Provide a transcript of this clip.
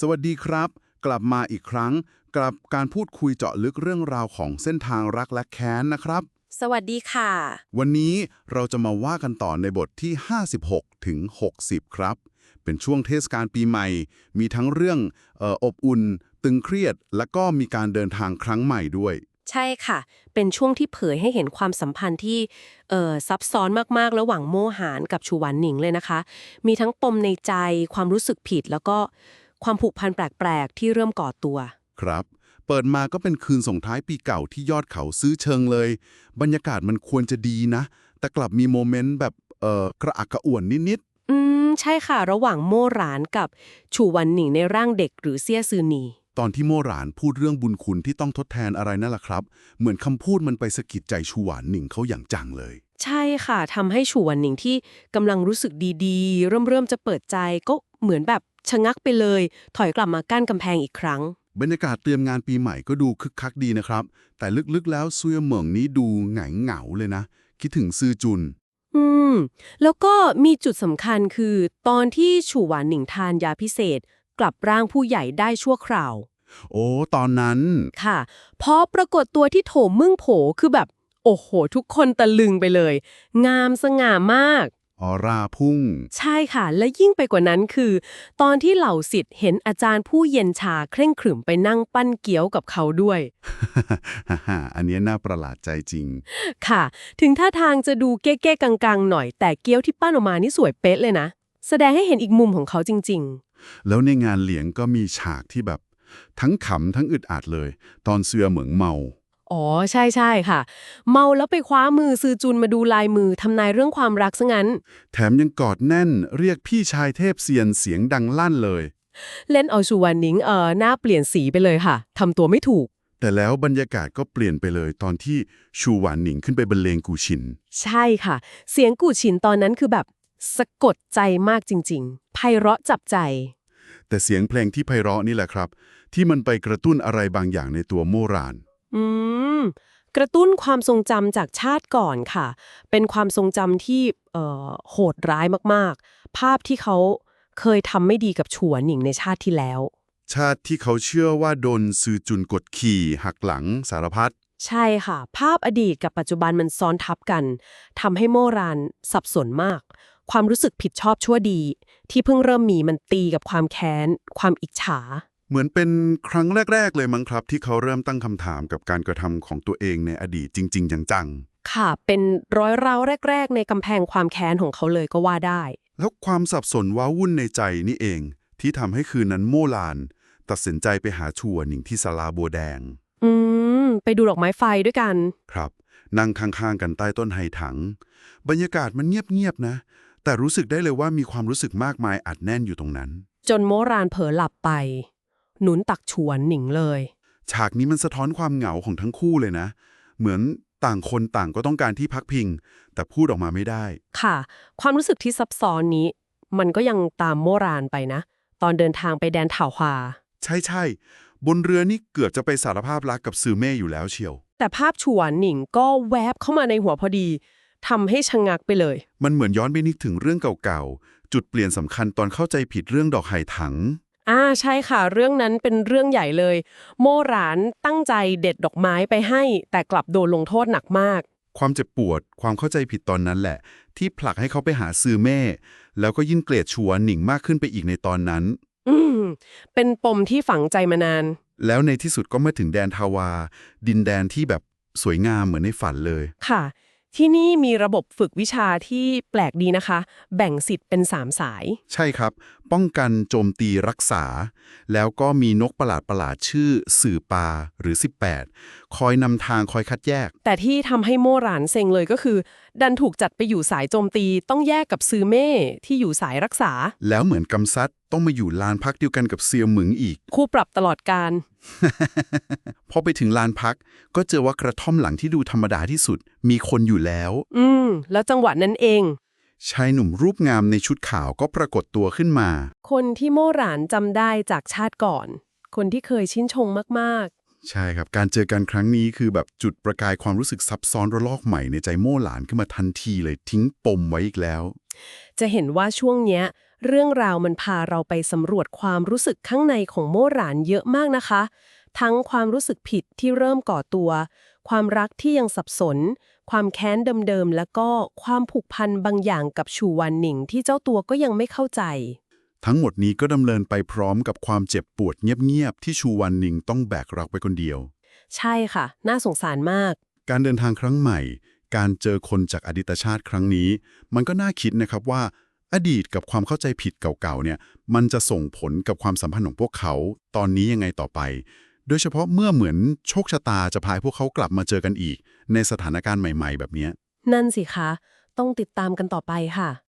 สวัสดีครับ กลับมาอีกครั้งกับการพูดคุยเจาะลึกเรื่องราวของเส้นทางรักและแค้นนะครับ สวัสดีค่ะ วันนี้เราจะมาว่ากันต่อในบทที่ 56 ถึง 60 ครับ เป็นช่วงเทศกาลปีใหม่ มีทั้งเรื่องเอออบอุ่น ตึงเครียด และก็มีการเดินทางครั้งใหม่ด้วย ใช่ค่ะ เป็นช่วงที่เผยให้เห็นความสัมพันธ์ที่เอ่อซับซ้อนมากๆ ระหว่างโมหานกับชูหวันหนิงเลยนะคะ มีทั้งปมในใจความรู้สึกผิดแล้วก็ ความผูกพันแปลกๆ ที่เริ่มก่อตัว ครับ เปิดมาก็เป็นคืนส่งท้ายปีเก่าที่ยอดเขาซื้อเชิงเลย บรรยากาศมันควรจะดีนะ แต่กลับมีโมเมนต์แบบเออกระอักกระอ่วนนิดอืม ใช่ค่ะ ระหว่างโมหรานกับชูหวันหนิงในร่างเด็กหรือเซี่ยซือนี ๆ ตอนที่โมหรานพูดเรื่องบุญคุณที่ต้องทดแทนอะไรนั่นแหละครับ เหมือนคำพูดมันไปสะกิดใจชูหวานหนิงเขาอย่างจังเลย ใช่ค่ะทำให้ชูหวันหนิงที่กำลังรู้สึกดีๆ เริ่มเริ่มๆจะเปิดใจก็เหมือนแบบ ชะงักไปเลย ถอยกลับมากั้นกำแพงอีกครั้ง บรรยากาศเตรียมงานปีใหม่ก็ดูคึกคักดีนะครับ แต่ลึกๆแล้วซุยเหมิงนี้ดูหงายเหงาเลยนะ คิดถึงซือจุน อืม แล้วก็มีจุดสำคัญคือ ตอนที่ฉูหวานหนิงทานยาพิเศษ กลับร่างผู้ใหญ่ได้ชั่วคราว โอ้ตอนนั้น ค่ะ พอปรากฏตัวที่โถมึ่งโผคือแบบ โอ้โห ทุกคนตะลึงไปเลย งามสง่ามาก ออร่าพุ่ง ใช่ค่ะ และยิ่งไปกว่านั้นคือ ตอนที่เหล่าสิทธิ์เห็นอาจารย์ผู้เย็นชาเคร่งขรึมไปนั่งปั้นเกี๊ยวกับเขาด้วยฮ่าๆอันเนี้ยน่าประหลาดใจจริง ค่ะ ถึงท่าทางจะดูเก้ๆกังๆ หน่อย แต่เกี๊ยวที่ปั้นออกมานี่สวยเป๊ะเลยนะ แสดงให้เห็นอีกมุมของเขาจริงแล้วในงานเลี้ยงก็มีฉากที่แบบ ทั้งขำทั้งอึดอัดเลย ตอนเสือเหมืองเมาๆ อ๋อ ใช่ใช่ค่ะ เมาแล้วไปคว้ามือซือจุนมาดูลายมือทำนายเรื่องความรักซะงั้น แถมยังกอดแน่นเรียกพี่ชายเทพเซียนเสียงดังลั่นเลย เล่นเอาชูวานนิงเออหน้าเปลี่ยนสีไปเลยค่ะทำตัวไม่ถูก แต่แล้วบรรยากาศก็เปลี่ยนไปเลยตอนที่ชูหวานหนิงขึ้นไปบรรเลงกูชิน ใช่ค่ะ เสียงกู่ฉินตอนนั้นคือแบบสะกดใจมากจริงๆไพเราะจับใจ แต่เสียงเพลงที่ไพเราะนี่แหละครับ ที่มันไปกระตุ้นอะไรบางอย่างในตัวโมราน อืม กระตุ้นความทรงจำจากชาติก่อนค่ะ เป็นความทรงจำที่เอ่อโหดร้ายมากๆ ภาพที่เขาเคยทำไม่ดีกับฉวนหนิงในชาติที่แล้ว ชาติที่เขาเชื่อว่าโดนซือจุนกดขี่ หักหลังสารพัดใช่ค่ะ ภาพอดีตกับปัจจุบันมันซ้อนทับกันทำให้โมรานสับสนมาก ความรู้สึกผิดชอบชั่วดี ที่เพิ่งเริ่มมีมันตีกับความแค้น ความอิจฉา เหมือนเป็นครั้งแรก ๆ เลยมั้งครับ ที่เขาเริ่มตั้งคำถามกับการกระทำของตัวเองในอดีตจริง ๆ จังค่ะ เป็นร้อยราวแรก ๆ ในกำแพงความแค้นของเขาเลยก็ว่าได้ๆแล้วความสับสนว้าวุ่นในใจนี่เอง ที่ทำให้คืนนั้นโมลาน ตัดสินใจไปหาชัวหนิงที่ศาลาบัวแดง อืม ไปดูดอกไม้ไฟด้วยกัน ครับ นั่งข้างๆกันใต้ต้นไฮถัง บรรยากาศมันเงียบ ๆ นะ แต่รู้สึกได้เลยว่ามีความรู้สึกมากมายอัดแน่นอยู่ตรงนั้น จนโมรานเผลอหลับไป หนุนตักฉวนหนิงเลย ฉากนี้มันสะท้อนความเหงาของทั้งคู่เลยนะ เหมือนต่างคนต่างก็ต้องการที่พักพิง แต่พูดออกมาไม่ได้ ค่ะ ความรู้สึกที่ซับซ้อนนี้ มันก็ยังตามโมรานไปนะ ตอนเดินทางไปแดนเถาฮวาใช่ใช่ๆบนเรือนี่เกือบจะไปสารภาพรักกับซือเม่อยู่แล้วเชียว แต่ภาพฉวนหนิงก็แวบเข้ามาในหัวพอดีทำให้ชะงักไปเลย มันเหมือนย้อนไปนึกถึงเรื่องเก่าๆ จุดเปลี่ยนสำคัญตอนเข้าใจผิดเรื่องดอกไห่ถัง อ่าใช่ค่ะ เรื่องนั้นเป็นเรื่องใหญ่เลย โมรานตั้งใจเด็ดดอกไม้ไปให้ แต่กลับโดนลงโทษหนักมาก ความเจ็บปวด ความเข้าใจผิดตอนนั้นแหละ ที่ผลักให้เขาไปหาซือเม่ แล้วก็ยิ่งเกลียดชัวหนิงมากขึ้นไปอีกในตอนนั้น อืมเป็นปมที่ฝังใจมานาน แล้วในที่สุดก็มาถึงแดนทาวา ดินแดนที่แบบสวยงามเหมือนในฝันเลย ค่ะ ที่นี่มีระบบฝึกวิชาที่แปลกดีนะคะ แบ่งสิทธิ์เป็น 3 สาย ใช่ครับ ป้องกันโจมตีรักษา แล้วก็มีนกประหลาดประหลาดๆชื่อ สื่อปาหรือ 18 คอยนำทางคอยคัดแยก แต่ที่ทำให้โมหรานเซ็งเลยก็คือ ดันถูกจัดไปอยู่สายโจมตีต้องแยกกับซือเม่ที่อยู่สายรักษา แล้วเหมือนกำซัด ต้องมาอยู่ลานพักเดียวกันกับเซียวหมึงอีก คู่ปรับตลอดการ พอไปถึงลานพักก็เจอว่ากระท่อมหลังที่ดูธรรมดาที่สุด มีคนอยู่แล้ว อืม แล้วจังหวะนั้นเอง ชายหนุ่มรูปงามในชุดขาวก็ปรากฏตัวขึ้นมา คนที่โมหรานจำได้จากชาติก่อน คนที่เคยชื่นชงมากใช่ครับ การเจอกันครั้งนี้คือแบบจุดประกายความรู้สึกซับซ้อนระลอกใหม่ในใจโม่หลานขึ้นมาทันทีเลยทิ้งปมไว้อีกแล้ว ๆ จะเห็นว่าช่วงเนี้ย เรื่องราวมันพาเราไปสำรวจความรู้สึกข้างในของโม่หลานเยอะมากนะคะ ทั้งความรู้สึกผิดที่เริ่มก่อตัว ความรักที่ยังสับสน ความแค้นเดิมๆ แล้วก็ความผูกพันบางอย่างกับชูวันหนิงที่เจ้าตัวก็ยังไม่เข้าใจ ทั้งหมดนี้ก็ดำเนินไปพร้อมกับความเจ็บปวดเงียบๆ ที่ชูวันหนิงต้องแบกรับไปคนเดียว ใช่ค่ะ น่าสงสารมาก การเดินทางครั้งใหม่ การเจอคนจากอดีตชาติครั้งนี้ มันก็น่าคิดนะครับว่า อดีตกับความเข้าใจผิดเก่าๆเนี่ยมันจะส่งผลกับความสัมพันธ์ของพวกเขาตอนนี้ยังไงต่อไป โดยเฉพาะเมื่อเหมือนโชคชะตาจะพายพวกเขากลับมาเจอกันอีก ในสถานการณ์ใหม่ ๆ แบบนี้ นั่นสิคะ ต้องติดตามกันต่อไปค่ะ